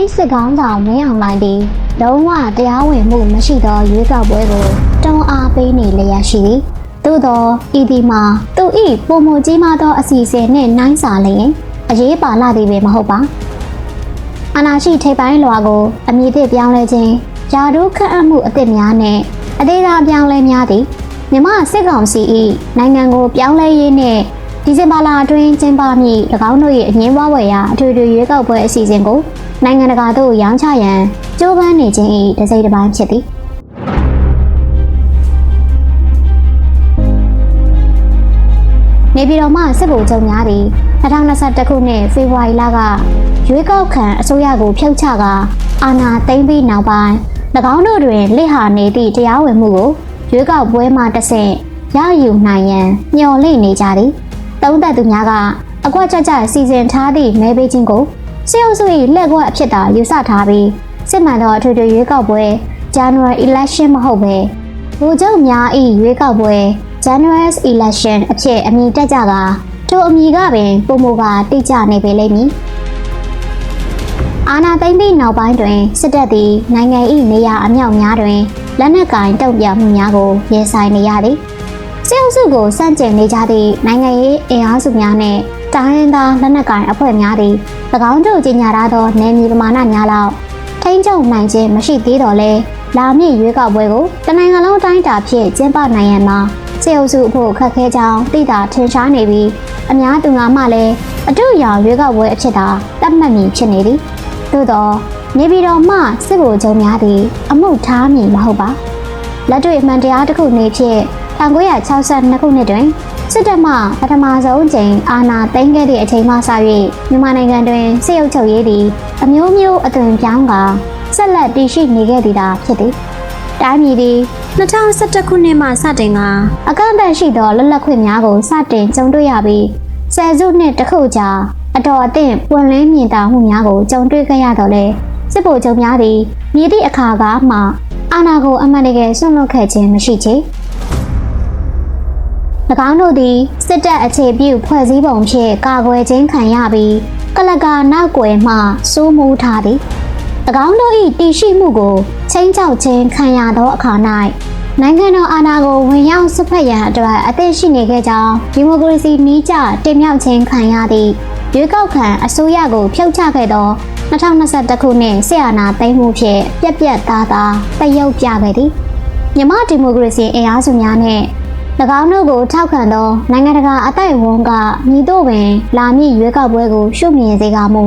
တိတ်စစ်ကောင်းဆောင်မင်းအောင်လိုင်းသည်လုံးဝတရားဝင်မှုမရှိသောရွေးကောက်ပွဲကိုတွန်းအားပေးနေလျက်ရှိသည်သို့သောဤဒီမှာသူ၏ပုံမကြီးမားသောအစီအစဉ်နှင့်နှိုင်းစာလျင်အရေးပါလာသည်ပင်မဟုတ်ပါအနာရှိထိပ်ပိုင်းလွာကိုအမည်သစ်ပြောင်းလဲခြင်းယာဒုခန့်အပ်မှုအသစ်များနှင့်အသေးသာပြောင်းလဲများသည်မြမစစ်ကောင်စီ၏နိုင်ငံကိုပြောင်းလဲရေးနှင့် ဒီဇင်ဘာလအတွင်းကျင်းပမည့်၎င်းတို့၏အငင်းပွားဝယ်ရာအထွေထွေရွေးကောက်ပွဲအစီအစဉ်ကိုနိုင်ငံတကာသို့ရောင်းချရန်ကြိုးပမ်းနေခြင်း၏တစ်စိတ်တစ်ပိုင်းဖြစ်သည်နေပြည်တော်မှစစ်ဗိုလ်ချုပ်များသည်2021ခုနှစ်ဖေဖော်ဝါရီလကရွေးကောက်ခံအစိုးရကိုဖျောက်ချကာအာဏာသိမ်းပြီးနောက်ပိုင်း၎င်းတို့တွင်လက်ဟာနေသည့်တရားဝင်မှုကိုရွေးကောက်ပွဲမှတဆင့်ရယူနိုင်ရန်မျှော်လင့်နေကြသည် သုံးသက်သူများကအကွက်ကြကြစီစဉ်ထားသည့်မဲပေးခြင်းကိုစစ်အုပ်စု၏လက်ကွက်အဖြစ်သာယူဆထားပြီးစစ်မှန်သောအထွေထွေရွေးကောက်ပွဲ January election မဟုတ်ပဲဗိုလ်ချုပ်များ၏ရွေးကောက်ပွဲ January election အဖြစ်အမည်တက်ကြကထိုအမည်ကပင်ပုံမကတိကျနေပေလိမ့်မည်အာနာသိမ့်ပြီးနောက်ပိုင်းတွင်စစ်တပ်သည်နိုင်ငံ၏နေရာအမြောက်များတွင်လက်နက်ကင်တုံ့ပြန်မှုများကိုရင်ဆိုင်နေရသည် စစ်အုပ်စုကိုစန့်ကျင်နေကြသည့်နိုင်ငံရေးအင်အားစုများနှင့်တိုင်းရင်းသားလက်နက်ကင်အဖွဲ့များသည်၎င်းတို့ကြီးညာထားသောနယ်မြေပမာဏများလောက်ထိန်းချုပ်နိုင်ခြင်းမရှိသေးတော့လဲလာမည့်ရွေးကောက်ပွဲကိုတနိုင်ငံလုံးအတိုင်းအတာဖြင့်ကျင်းပနိုင်ရန်မှာစေအုပ်စုအဖို့ခက်ခဲကြောင်းသိတာထင်ရှားနေပြီးအများသူငါမှလည်းအတူရောင်ရွေးကောက်ပွဲအဖြစ်သာတတ်မှတ်မည်ဖြစ်နေသည်သို့တော့နေပြည်တော်မှစစ်ဗိုလ်ချုပ်များသည် အမှုထားမည်မဟုတ်ပါလက်တွေ့အမှန်တရားတစ်ခုနေဖြင့် 1962ခုနှစ်တွင်စစ်တပ်မှပထမဆုံးအကြိမ်အာဏာသိမ်းခဲ့သည့်အချိန်မှစ၍မြန်မာနိုင်ငံတွင်စစ်အုပ်ချုပ်ရေးသည်အမျိုးမျိုးအသွင်ပြောင်းကာဆက်လက်တည်ရှိနေခဲ့သည်သာဖြစ်သည်တိုင်းပြည်သည်2011ခုနှစ်မှစတင်ကအကန့်အသတ်ရှိသောလွတ်လပ်ခွင့်များကိုစတင်ကြုံတွေ့ရပြီးဆယ်စုနှစ်တစ်ခုကြာအတော်အသင့်ပွင့်လင်းမြင်သာမှုများကိုကြုံတွေ့ခဲ့ရတော့လေစစ်ဗိုလ်ချုပ်များသည်မြည်သည့်အခါကမှအာဏာကိုအမှန်တကယ်ဆွန့်လွတ်ခဲ့ခြင်းမရှိချေ၎ င်းတို့သည်စစ်တပ်အခြေပြုဖွဲ့စည်းပုံဖြင့်ကာကွယ်ခြင်းခံရပြီးကလကာနောက်ွယ်မှစိုးမိုးထားသည်၎င်းတို့၏တည်ရှိမှုကိုချင်းချောက်ခြင်းခံရသောအခါ၌နိုင်ငံတော်အာဏာကိုဝင်ရောက်ဆွဖက်ရန်အတွက်အသင့်ရှိနေခဲ့ကြောင်းဒီမိုကရေစီနီးကျတင်မြှောက်ခြင်းခံရသည့်ရွေးကောက်ခံအစိုးရကိုဖျောက်ချခဲ့သော2021ခုနှစ်ဆီအာနာသိမ်းမှုဖြင့်ပြက်ပြက်သားသားတရုပ်ပြခဲ့သည်မြမဒီမိုကရေစီအင်အားစုများနဲ့၎ င်းတို့ကိုထောက်ခံသောနိုင်ငံတကာအတိုက်အဝန်းကမြည်တို့ပင်လာမည့်ရွေးကောက်ပွဲကိုရှုမြင်စေကမူ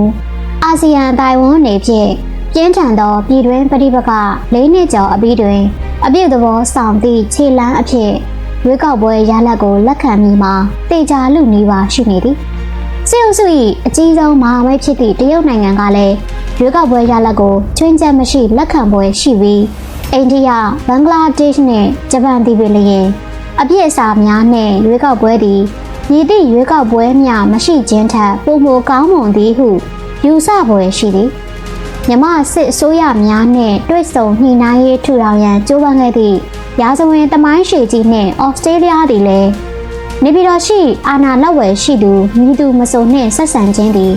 အာဆီယံတိုင်ဝမ်နေဖြင့်ပြင်းထန်သောပြည်တွင်းပဋိပက္ခ၄နှစ်ကျော်အပြီးတွင် အပြည့်သဘောဆောင်သည့်ခြေလမ်းအဖြစ်ရွေးကောက်ပွဲရလဒ်ကိုလက်ခံမိမှာတေချာလူနေပါရှိနေသည်စစ်အုပ်စု၏အကြီးဆုံးမဟာမိတ်ဖြစ်သည့်တရုတ်နိုင်ငံကလည်းရွေးကောက်ပွဲရလဒ်ကိုချွင်းချက်မရှိလက်ခံပွဲရှိပြီးအိန္ဒိယဘင်္ဂလားဒေ့ရှ်နှင့်ဂျပန်ပြည်ပင်လျင် အပြည့်အစာများနှင့်ရွေးကောက်ပွဲသည်ညီသည့်ရွေးကောက်ပွဲများမရှိခြင်းထက်ပိုမိုကောင်းမွန်သည်ဟုယူဆပွဲရှိသည်မြမစစ်အစိုးရများနှင့်တွေ့ဆုံညှိနှိုင်းရေးထူထောင်ရန်ကြိုးပမ်းခဲ့သည့်ရာဇဝင်တမိုင်းရှည်ကြီးနှင့်ဩစတြေးလျသည်လည်းနေပြည်တော်ရှိအာနာလက်ဝယ်ရှိသူမိသူမစုံနှင့်ဆက်ဆံခြင်းသည်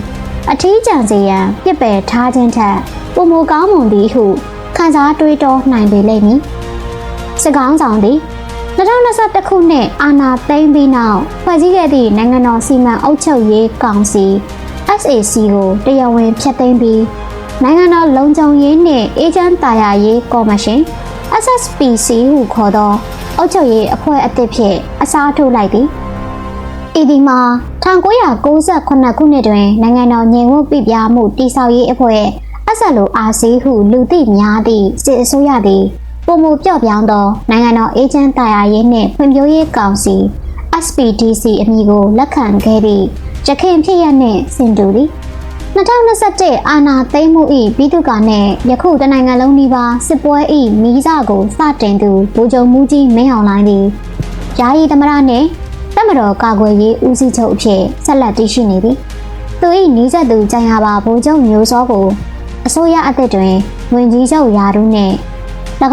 အထီးကျန်စေရန်ပြစ်ပယ်ထားခြင်းထက်ပုံမကောင်းမွန်သည်ဟုခန်းစားတွေးတောနိုင်ပေလိမ့်မည်စကောင်းဆောင်သည် 2021ခုနှစ်အာဏာသိမ်းပြီးနောက်ဖွဲ့စည်းခဲ့သည့်နိုင်ငံတော်စီမံအုပ်ချုပ်ရေးကောင်စီ SAC ကိုတရားဝင်ဖျက်သိမ်းပြီးနိုင်ငံတော်လုံခြုံရေးနှင့်အေဂျင့်တာယာရေးကော်မရှင် SSPC ဟုခေါ်သောအုပ်ချုပ်ရေးအဖွဲ့အသစ်ဖြင့်အစားထိုးလိုက်သည်။ဤဒီမှာ1998ခုနှစ်တွင်နိုင်ငံတော်ညီဝတ်ပြပြမှုတည်ဆောက်ရေးအဖွဲ့အဆက်လိုအာစီဟုလူသိများသည့်စစ်အစိုးရသည် ပုံမူပြော့ပြောင်းသောနိုင်ငံတော်အေဂျင့်တာယာရေးနှင့်ဖွံ့ဖြိုးရေးကောင်စီ SPDC အမည်ကိုလက်ခံခဲ့သည့်ရခိုင်ဖြစ်ရနှင့်စင်တူသည်2021အာနာသိမ်းမှု၏ပြီးသူကနှင့်ယခုတနိုင်ငံလုံးနီးပါးစစ်ပွဲ၏မိစားကိုစတင်သူဗိုလ်ချုပ်မူကြီးမင်းအောင်လှိုင်းသည်ယာယီသမရနှင့်တပ်မတော်ကာကွယ်ရေးဦးစီးချုပ်အဖြစ်ဆက်လက်တည်ရှိနေသည်သူ၏နီးစပ်သူကြံရပါဗိုလ်ချုပ်မျိုးစောကိုအစိုးရအသစ်တွင်ဝင်ကြီးချုပ်ယာရုနှင့်၎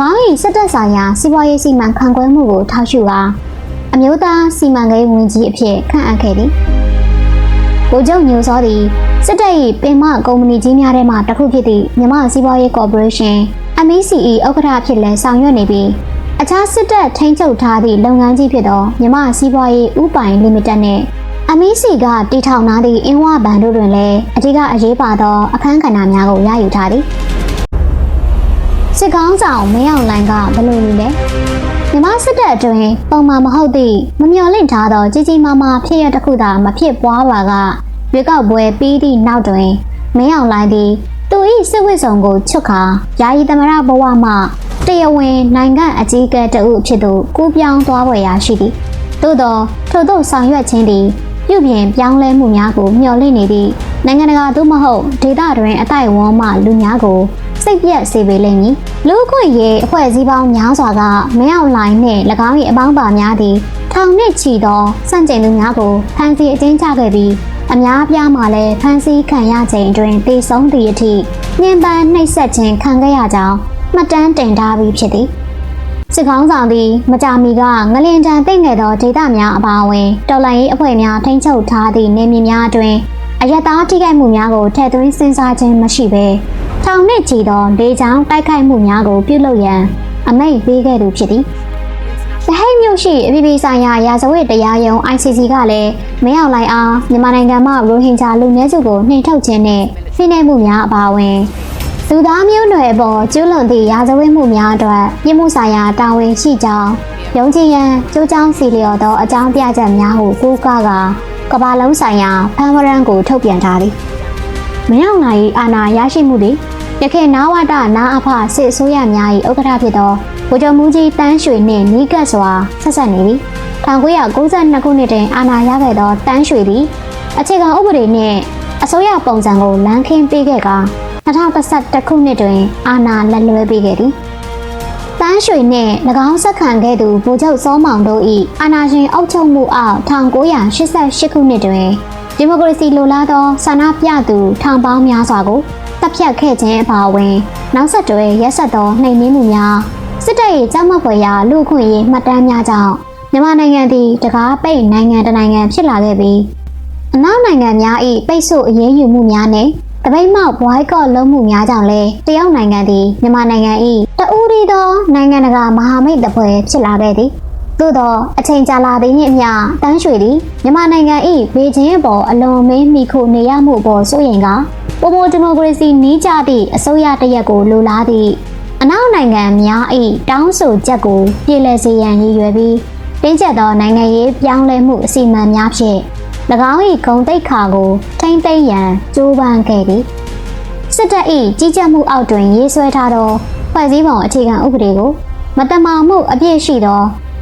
င်း၏စစ်တပ်ဆိုင်ရာစီးပွားရေးစီမံခန့်ခွဲမှုကိုထောက်ရှုကာအမျိုးသားစီမံကိန်းဝန်ကြီးအဖြစ်ခန့်အပ်ခဲ့သည်ဗိုလ်ချုပ်ညိုစောသည်စစ်တပ်၏ပင်မကုမ္ပဏီကြီးများထဲမှတစ်ခုဖြစ်သည့်မြမစီးပွားရေးကော်ပိုရေးရှင်း MECE ဥက္ကဋ္ဌဖြစ်လဲဆောင်ရွက်နေပြီးအခြားစစ်တပ်ထိန်းချုပ်ထားသည့်လုပ်ငန်းကြီးဖြစ်သောမြမစီးပွားရေးဥပိုင်လီမိတက်နှင့် MEC ကတီထောင်ထားသည့်အင်းဝဘဏ်တို့တွင်လည်းအဓိကအရေးပါသောအခန်းကဏ္ဍများကိုရယူထားသည် စစ်ကောင်းဆောင်မင်းအောင်လိုင်ကဘယ်လိုလုပ်လဲမြမစစ်တပ်အတွင်းပုံမှန်မဟုတ်သည့်မမျှော်လင့်ထားသောကြီးကြီးမားမားဖြစ်ရတစ်ခုသာမဖြစ်ပွားပါကရွေးကောက်ပွဲပြီးသည့်နောက်တွင်မင်းအောင်လိုင်သည်သူ၏စစ်ဝစ်ဆောင်ကိုချွတ်ခါယာယီသမရဘဝမှတရားဝင်နိုင်ငံအကြီးအကဲတဦးဖြစ်သူကူးပြောင်းသွားပွဲရာရှိသည်သို့သောထို့သောဆောင်ရွက်ခြင်းသည်ပြုပြင်ပြောင်းလဲမှုများကိုမျှော်လင့်နေသည့် နိုင်ငံတကာသို့မဟုတ်ဒေသတွင်အတိုက်အဝန်းမှလူများကိုစိတ်ပြက်စေပေလိမ့်မည်လူ့ခွင့်ရေးအဖွဲ့အစည်းပေါင်းများစွာကမင်းအောင်လိုင်းနှင့်၎င်း၏အပေါင်းပါများသည်ထောင်နှင့်ချီသောစန့်ကျင်သူများကိုဖမ်းဆီးအကျဉ်းချခဲ့ပြီးအများအပြားမှာလည်းဖမ်းဆီးခံရချိန်အတွင်းတေဆုံးသည့်အထိညှဉ်းပန်းနှိပ်စက်ခြင်းခံခဲ့ရကြောင်းမှတ်တမ်းတင်ထားပြီးဖြစ်သည်စစ်ကောင်းဆောင်သည်မကြာမီကငလင်တန်သိမ့်ခဲ့သောဒေသများအပါအဝင်တော်လှန်ရေးအဖွဲ့များထိန်းချုပ်ထားသည့်နေမြေများအတွင်း အယက်သားထိခိုက်မှုများကိုထည့်သွင်းစဉ်းစားခြင်းမရှိဘဲထောင်နှင့်ချီသောဒေချောင်းတိုက်ခိုက်မှုများကိုပြုလုပ်ရန်အမိန့်ပေးခဲ့သူဖြစ်သည်။တဟိတ်မြို့ရှိအပြည်ပြည်ဆိုင်ရာရာဇဝတ်တရားရုံး ICC ကလည်းမင်းအောင်လှိုင်အားမြန်မာနိုင်ငံမှရိုဟင်ဂျာလူမျိုးစုကိုနှိမ်ထုတ်ခြင်းနဲ့ဖိနှိပ်မှုများအပါအဝင်လူသားမျိုးနွယ်အပေါ်ကျူးလွန်သည့်ရာဇဝတ်မှုများအတွက်ပြည်မှုဆိုင်ရာတာဝန်ရှိကြောင်းယုံကြည်ရန်ကြိုးကြောင်းစီလျော်သောအကြောင်းပြချက်များကိုကိုးကားက ကမ္ဘာလုံးဆိုင်ရာဖမ်းဝရမ်းကိုထုတ်ပြန်ထားသည်။မင်းအောင်လှိုင်၏အာဏာရရှိမှုသည်ရခိုင်နာဝတနာအဖစစ်အစိုးရများ၏ဥက္ကဋ္ဌဖြစ်သောဗိုလ်ချုပ်မူကြီးတန်းရွှေနှင့်နီးကပ်စွာဆက်ဆက်နေသည်1992ခုနှစ်တွင်အာဏာရခဲ့သောတန်းရွှေသည်အခြေခံဥပဒေနှင့်အစိုးရပုံစံကိုလမ်းခင်းပေးခဲ့ကာ2011ခုနှစ်တွင်အာဏာလက်လွဲပေးခဲ့သည် တန်းရွှေနှင့်၎င်းဆက်ခံခဲ့သူဗိုလ်ချုပ်စောမောင်တို့၏အာဏာရှင်အုပ်ချုပ်မှုအောက်1988ခုနှစ်တွင်ဒီမိုကရေစီလိုလားသောဆန္ဒပြသူထောင်ပေါင်းများစွာကိုတပ်ဖြတ်ခဲ့ခြင်းအပါအဝင် နောက်ဆက်တွဲရက်ဆက်သောနှိမ်နင်းမှုများစစ်တပ်၏ကြောက်မက်ဖွယ်ရာလူခွင့်ရေးမှတ်တမ်းများကြောင့်မြန်မာနိုင်ငံသည်တကားပိတ်နိုင်ငံတစ်နိုင်ငံဖြစ်လာခဲ့ပြီးအနောက်နိုင်ငံများ၏ပိတ်ဆို့အရေးယူမှုများနဲ့ တပိတ်မောက်ဘွိုင်းကော့လုံးမှုများကြောင့်လည်းတရုတ်နိုင်ငံသည်မြန်မာနိုင်ငံ၏တဦးတည်းသောနိုင်ငံတကာမဟာမိတ်တပွဲဖြစ်လာခဲ့သည်သို့သောအချိန်ကြာလာသည်နှင့်အမျှတန်းရွှေသည်မြန်မာနိုင်ငံ၏ဘေကျင်းအပေါ်အလွန်မင်းမိခိုနေရမှုအပေါ်စိုးရိမ်ကပိုမိုဒီမိုကရေစီနီးကြသည့်အစိုးရတရက်ကိုလိုလားသည့်အနောက်နိုင်ငံများ၏တောင်းဆိုချက်ကိုပြည်လည်စေရန်ရည်ရွယ်ပြီးတင်းကျပ်သောနိုင်ငံရေးပြောင်းလဲမှုအစီအမံများဖြင့်၎ င်း၏ဂုံတိတ်ခါကိုထိမ့်သိမ့်ရန်ကြိုးပမ်းခဲ့သည်စစ်တပ်၏ကြီးကြပ်မှုအောက်တွင်ရေးဆွဲထားသောဖွဲ့စည်းပုံအခြေခံဥပဒေကိုမတမာမှုအပြည့်ရှိသော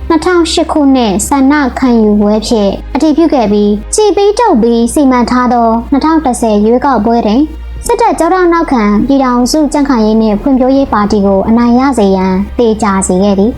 2008ခုနှစ်ဆန္ဒခံယူပွဲဖြင့်အတည်ပြုခဲ့ပြီးကြည်ပြီးတုပ်ပြီးစီမံထားသော2010ရွေးကောက်ပွဲတွင်စစ်တပ်ကြောထောက်နောက်ခံပြည်ထောင်စုကြံ့ခိုင်ရေးနှင့်ဖွံ့ဖြိုးရေးပါတီကိုအနိုင်ရစေရန်တေချာစေခဲ့သည်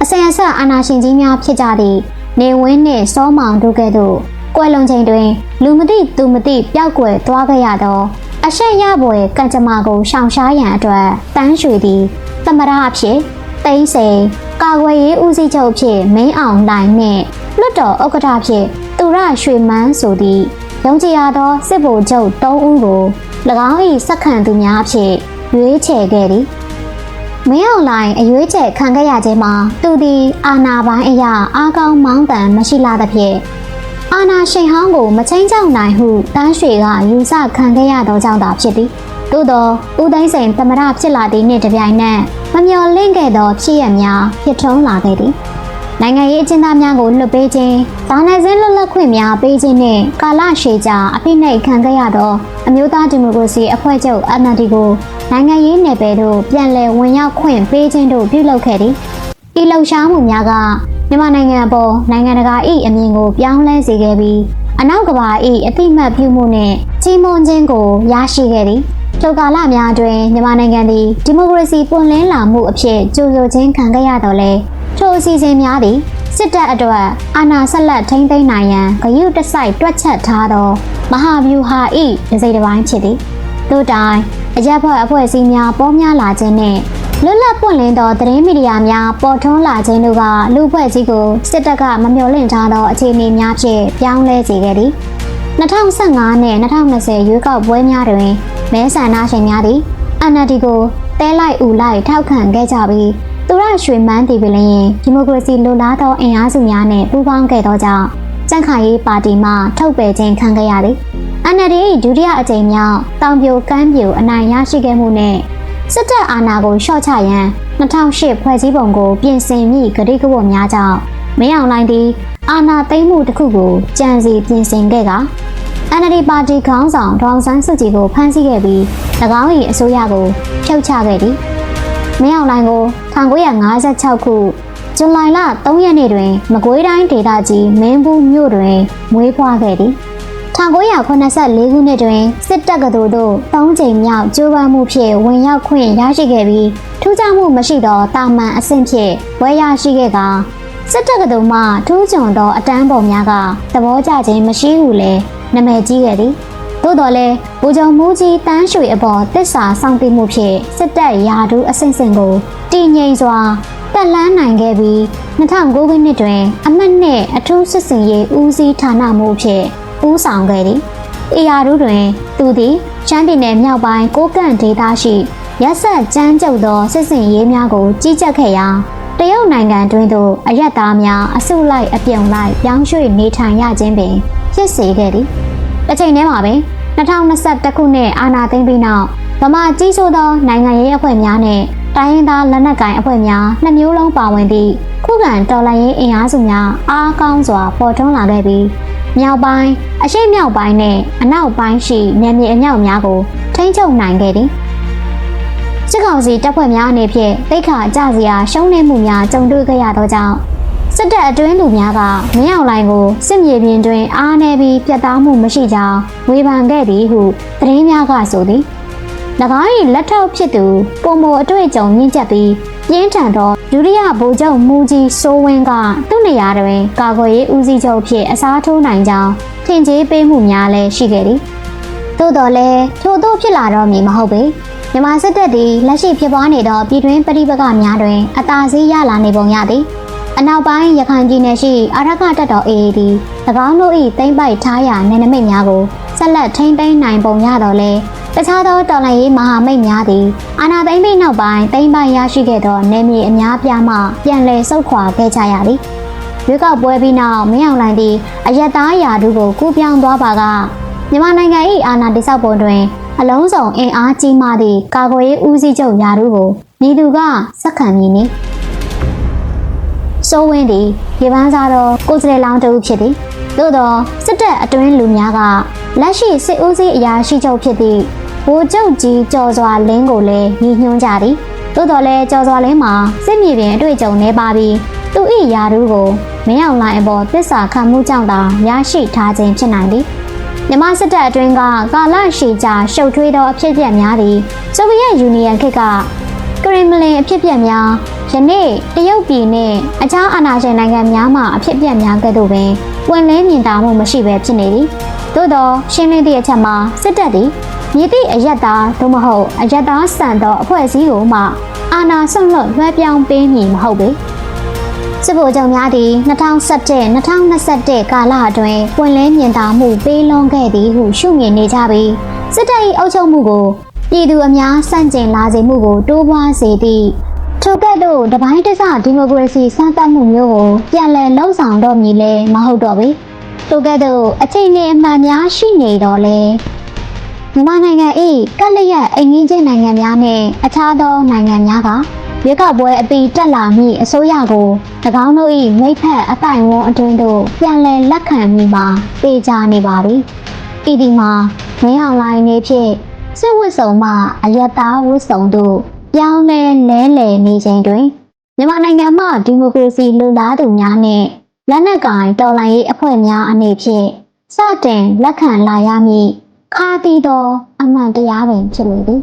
အစင်အဆက်အာဏာရှင်ကြီးများဖြစ်ကြသည့်နေဝင်းနှင့်စောမောင်တို့ကဲ့သို့ ကွယ်လွန်ချိန်တွင်လူမသိသူမသိပျောက်ကွယ်သွားခဲ့ရသောအရှက်ရပွဲကံကြမ္မာကိုရှောင်ရှားရန်အတွက်တန်းရွှေသည်သမရအဖြစ်တိမ့်စိန်ကာကွယ်ရေးဦးစီးချုပ်ဖြစ်မင်းအောင်နိုင်နှင့်လွတ်တော်ဥက္ကဋ္ဌဖြစ်သူရရွှေမန်းဆိုသည့်ယုံကြည်ရသောစစ်ဗိုလ်ချုပ်၃ဦးကို၎င်း၏စက္ကန့်သူများအဖြစ်ရွေးချယ်ခဲ့သည်မင်းအောင်လိုင်အရွေးချယ်ခံခဲ့ရခြင်းမှာသူသည်အာနာပိုင်းအရာအားကောင်းမောင်းတန်မရှိလာသဖြင့် အာနာရှင်ဟောင်းကိုမချင်းချောက်နိုင်ဟုတန်းရွှေကယူဆခံခဲ့ရသောကြောင့်သာဖြစ်သည်သို့သောဦးသိန်းစိန်သမရဖြစ်လာသည့်နေ့တစ်ပြိုင်နက်မမျော်လင့်ခဲ့သောဖြစ်ရများဖြစ်ထွန်းလာခဲ့သည်နိုင်ငံရေးအကျဉ်းသားများကိုလွှတ်ပေးခြင်း၊ဒါနယ်စင်းလွတ်လပ်ခွင့်များပေးခြင်းနှင့်ကာလရှည်ကြာအဖိနှိတ်ခံခဲ့ရသောအမျိုးသားဒီမိုကရေစီအဖွဲ့ချုပ် NLD ကိုနိုင်ငံရေးနယ်ပယ်သို့ပြန်လည်ဝင်ရောက်ခွင့်ပေးခြင်းတို့ပြုလုပ်ခဲ့သည်။ဤလှုပ်ရှားမှုများက မြန်မာနိုင်ငံအပေါ်နိုင်ငံတကာ၏အမြင်ကိုပြောင်းလဲစေခဲ့ပြီးအနောက်ကဘာ၏အသိမှတ်ပြုမှုနှင့်ကြီးမွန်ခြင်းကိုရရှိခဲ့သည်။ထိုကာလများတွင်မြန်မာနိုင်ငံသည်ဒီမိုကရေစီပွင့်လင်းလာမှုအဖြစ်ကြိုးဆိုခြင်းခံခဲ့ရတော့လဲထိုအစီအစဉ်များသည်စစ်တပ်အတွက်အာဏာဆက်လက်ထိန်းသိမ်းနိုင်ရန်ဂရုတစိုက်တွက်ချက်ထားသောမဟာဗျူဟာ၏ဒစိတစ်ပိုင်းဖြစ်သည်တို့တိုင်အရက်ဖွဲ့အဖွဲ့အစည်းများပေါများလာခြင်းနှင့် လွတ်လပ်ပွင့်လင်းသောသတင်းမီဒီယာများပေါ်ထွန်းလာခြင်းတို့ကလူဖွဲ့စည်းကိုစစ်တပ်ကမမျှော်လင့်ထားသောအခြေအနေများဖြင့်ပြောင်းလဲစေခဲ့သည်2015နဲ့2020ရွေးကောက်ပွဲများတွင်မဲဆန္ဒရှင်များသည် NLD ကိုတဲလိုက်ဦးလိုက်ထောက်ခံခဲ့ကြပြီးသူရရွှေမန်းတီပင်လျင်ဒီမိုကရေစီလိုလားသောအင်အားစုများနှင့်ပူးပေါင်းခဲ့သောကြောင့်ကြန့်ခိုင်ရေးပါတီမှထုတ်ပယ်ခြင်းခံခဲ့ရသည် NLD ၏ဒုတိယအကြိမ်မြောက်တောင်ပြိုကမ်းပြိုအနိုင်ရရှိခဲ့မှုနဲ့ စစ်တပ်အာဏာကိုလျှော့ချရန်2008ဖွဲ့စည်းပုံကိုပြင်ဆင်မိဂတိကဝတ်များကြောင့်မင်းအောင်လှိုင်သည်အာဏာသိမ်းမှုတစ်ခုကိုကြံစီပြင်ဆင်ခဲ့က NLD ပါတီခေါင်းဆောင်ဒေါအောင်ဆန်းစုကြည်ကိုဖမ်းဆီးခဲ့ပြီး၎င်း၏အစိုးရကိုဖြုတ်ချခဲ့သည်။မင်းအောင်လှိုင်ကို1956ခုဇူလိုင်လ3ရက်နေ့တွင် မကွေးတိုင်းဒေသကြီးမင်းဘူးမြို့တွင်မွေးဖွားခဲ့သည်။ 1984ခုနှစ်တွင်စစ်တပ်ကသို့သို့၃ကြိမ်မြောက်ကြိုးပမ်းမှုဖြင့်ဝင်ရောက်ခွင့်ရရှိခဲ့ပြီးထူးခြားမှုမရှိသောတာမန်အဆင့်ဖြင့်ဝယ်ရရှိခဲ့ကစစ်တပ်ကသို့မှထူးချွန်သောအတန်းပုံများကသဘောကျခြင်းမရှိဟုလည်းနာမည်ကြီးခဲ့သည်သို့တော်လည်းဗိုလ်ချုပ်မူကြီးတန်းရွှေအပေါ်တစ္ဆာစောင့်သိမှုဖြင့်စစ်တပ်ရာထူးအဆင့်ဆင့်ကိုတည်ငြိမ်စွာတက်လှမ်းနိုင်ခဲ့ပြီး2009ခုနှစ်တွင် အမှတ်နဲ့အထူးစစ်စင်ရေးဦးစီးဌာနမှုဖြင့် ဦးဆောင်ခဲ့သည်အရာထူးတွင် သူသည်ရှမ်းပြည်နယ်မြောက်ပိုင်းကိုကန့်ဒေသရှိရက်ဆက်ကြမ်းကြုတ်သောစစ်စင်ရေးများကိုကြီးကြပ်ခဲ့ရာတရုတ်နိုင်ငံတွင်သို့အရက်သားများအစုလိုက်အပြုံလိုက်ပြောင်းရွှေ့နေထိုင်ရခြင်းပင်ဖြစ်စေခဲ့သည်။တစ်ချိန်တည်းမှာပင်2021ခုနှစ်အာဏာသိမ်းပြီးနောက်ဗမာကြီးစိုးသောနိုင်ငံရေးအဖွဲ့များနဲ့တိုင်းရင်းသားလက်နက်ကိုင်အဖွဲ့များနှစ်မျိုးလုံးပါဝင်သည့်ခုခံတော်လှန်ရေးအင်အားစုများအားကောင်းစွာပေါ်ထွန်းလာခဲ့ပြီး မြောက်ပိုင်းအရှေ့မြောက်ပိုင်းနဲ့အနောက်ပိုင်းရှိနယ်မြေအမြောက်များကိုထိန်းချုပ်နိုင်ခဲ့သည်။စစ်ကောင်စီတပ်ဖွဲ့များအနေဖြင့်တိတ်ခါကြစရာရှုံးနေမှုများကြုံတွေ့ခဲ့ရသောကြောင့်စစ်တပ်အတွင်းလူများကမင်းအောင်လှိုင်ကိုစစ်မြေပြင်တွင်အားနည်းပြီးပြတ်သားမှုမရှိကြောင်းဝေဖန်ခဲ့သည်ဟုသတင်းများကဆိုသည်၎င်း၏လက်ထောက်ဖြစ်သူပုံမအတွေ့အကြုံမြင့်ကျက်ပြီး ပြင်းထန်သောဒုတိယဗိုလ်ချုပ်မူကြီးစိုးဝင်းကသူ့နေရာတွင် ကာကွယ်ရေးဦးစီးချုပ်ဖြစ်အစားထိုးနိုင်ကြောင်းထင်ကြေးပေးမှုများလည်းရှိခဲ့သည်သို့တော်လည်းထို့သို့ဖြစ်လာတော့မည်မဟုတ်ပေမြန်မာစစ်တပ်သည်လက်ရှိဖြစ်ပွားနေသောပြည်တွင်းပဋိပက္ခများတွင်အသာစီးရလာနေပုံရသည်အနောက်ပိုင်းရခိုင်ပြည်နယ်ရှိအာရခတပ်တော် AAD ၎င်းတို့၏တိမ့်ပိုက်ထားရာနယ်နိမိတ်များကိုဆက်လက်ထိန်းသိမ်းနိုင်ပုံရတော့လဲ တခြားသောတော်လှန်ရေးမဟာမိတ်များသည်အာဏာသိမ်းပြီးနောက်ပိုင်းတိမ့်ပိုက်ရရှိခဲ့သောနယ်မြေအများပြားမှပြန်လည်ဆုတ်ခွာခဲ့ကြရသည်ရွေးကောက်ပွဲပြီးနောက်မင်းအောင်လှိုင်သည်အယက်သားယာဒုကိုကူးပြောင်းသွားပါကမြန်မာနိုင်ငံ၏အာဏာတည်ဆောက်ပုံတွင်အလုံးစုံအင်အားကြီးမားသည့်ကာကွယ်ရေးဦးစီးချုပ်ယာဒုကိုညီသူကစက္ကန့်မည်နီစိုးဝင်းသည်ရေပန်းစားသောကိုယ်စားလှယ်လောင်းတစ်ဦးဖြစ်သည်သို့သောစစ်တပ်အတွင်းလူများကလက်ရှိစစ်ဦးစီးအရာရှိချုပ်ဖြစ်သည့် ဗိုလ်ချုပ်ကြီးကျော်စွာလင်းကိုလည်းညီညွှန်းကြသည်သို့တော်လည်းကျော်စွာလင်းမှာစစ်မြေပြင်အတွေ့အကြုံနေပါပြီးသူ၏ယာဒူးကိုမင်းအောင်လှိုင်အပေါ်သစ္စာခံမှုကြောင့်သာရရှိထားခြင်းဖြစ်နိုင်သည်မြမစစ်တပ်အတွင်းကကာလရှည်ကြာရှုပ်ထွေးသောအဖြစ်အပျက်များသည်ဆိုဗီယက်ယူနီယံခေတ်ကကရင်မလင်အဖြစ်အပျက်များယနေ့တရုတ်ပြည်နဲ့အခြားအာဏာရှင်နိုင်ငံများမှအဖြစ်အပျက်များကဲ့သို့ပင်ပွင့်လင်းမြင်သာမှုမရှိဘဲဖြစ်နေသည်သို့သောရှင်းလင်းသည့်အချက်မှာစစ်တပ်သည် မြစ်သည့်အယက်သားသို့မဟုတ်အယက်သားဆန်သောအဖွဲ့အစည်းကိုမှအာဏာဆွန့်လွတ်လွှဲပြောင်းပေးမည်မဟုတ်ပေစစ်ဗိုလ်ချုပ်များသည်2017-2021ကာလအတွင်းပွင့်လင်းမြင်သာမှုပေးလွန်ခဲ့သည်ဟုရှုမြင်နေကြပြီးစစ်တပ်၏အုပ်ချုပ်မှုကိုပြည်သူအများစန့်ကျင်လာစေမှုကိုတိုးပွားစေသည့်ထိုကဲ့သို့တပိုင်းတစဒီမိုကရေစီစံသတ်မှုမျိုးကိုပြန်လည်လှုံ့ဆော်တော့မည်လဲမဟုတ်တော့ပေထိုကဲ့သို့အချိန်နဲ့အမှန်များရှိနေတော့လေ မြန်မာနိုင်ငံ၏ကက်လျက်အိမ်ကြီးချင်းနိုင်ငံများနဲ့အခြားသောနိုင်ငံများကရွေးကောက်ပွဲအပြီးတက်လာမည့်အစိုးရကို၎င်းတို့၏မိဖက်အပိုင်ဝန်းအတွင်းသို့ပြန်လည်လက်ခံမိမှာပေချာနေပါပြီ။ဤဒီမှာမင်းအောင်လိုင်းနေဖြင့်စစ်ဝတ်စုံမှအယက်သားဝတ်စုံတို့ပြောင်းလဲလဲလှယ်နေချိန်တွင်မြန်မာနိုင်ငံမှဒီမိုကရေစီလူလားသူများနဲ့လက်နက်ကင်တော်လှန်ရေးအဖွဲ့များအနေဖြင့်စတင်လက်ခံလာရမည့် ခါတီသောအမှန်တရားပင်ဖြစ်လေသည်